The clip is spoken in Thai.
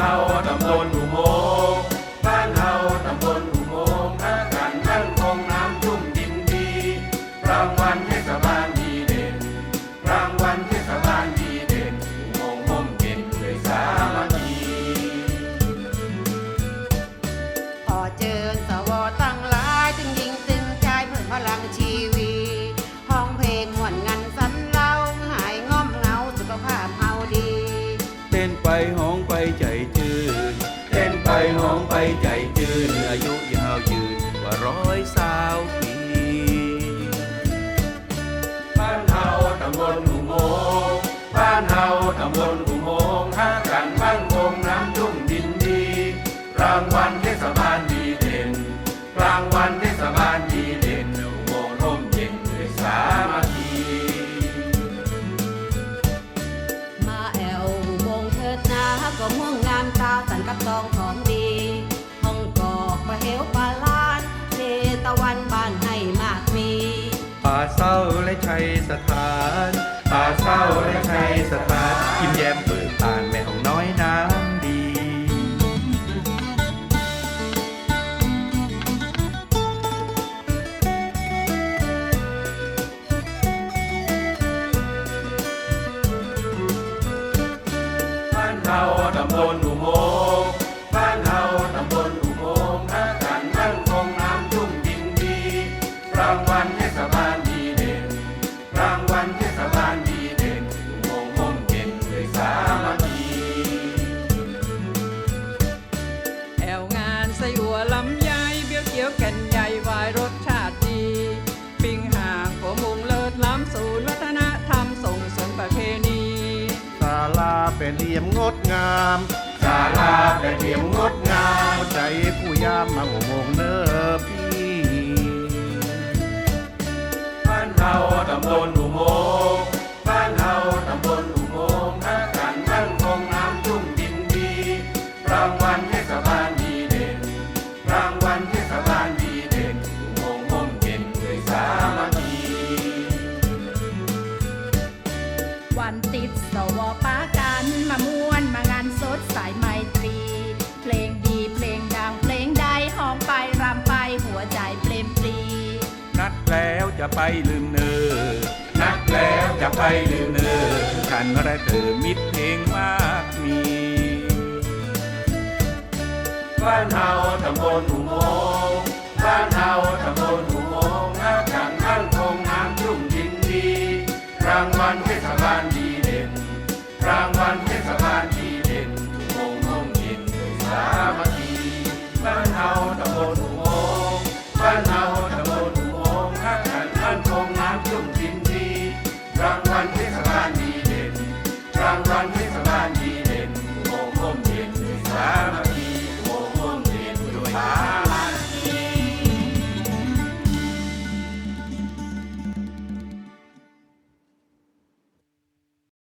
เฮาตำบลอุโมงค์บ้านเฮาตำบลอุโมงค์อาการมั่นคงน้ำชุ่มดินดี รางวัลเทศบาลดีเด่น รางวัลเทศบาลดีเด่นอุโมงค์มเย็นด้วยสามัคคีพอเจอสวตั้งหลายจึงยิงตึงใจเพื่อพลังชีวีห้องเพลงหวนงันสันเล่าหายง่อมเหงาสุขภาพเฮาดี เต้นไปห้อ ยาวยืนกว่าร้อยสา และชัยสถานป่าเศร้าและชัยสถานยิ้มแย้มเปิดบานแม่ของน้อยน้ำดีบ้านเฮาตำบลอุโมงค์บ้านเฮาตำบลอุโมงค์อาการมั่นคงน้ำชุ่มดินดีรางวัลเทศบาล ลาเป็นเหลี่ยมงดงามศาลาแต่เทียมงดงามใจผู้ยามมาโมงเนอพี่บ้านเฮาตำบลอุโมงบ้านเฮาตำบลอุโมงค์อาการมั่นคงน้ำชุ่มดินดีรางวัลเทศบาลดีเด่นรางวัลเท วันติดสวปากันมาม่วนมางานสดสายไมตรี เพลงดีเพลงดังเพลงใดหอมไปรำไปหัวใจเปลมปรี นัดแล้วจะไปลืมเนอนักแล้วจะไปลืมเนอฉันและเธอมิตรเพลงมากมีบ้านเฮาตำบลอุโมงค์บ้านเฮา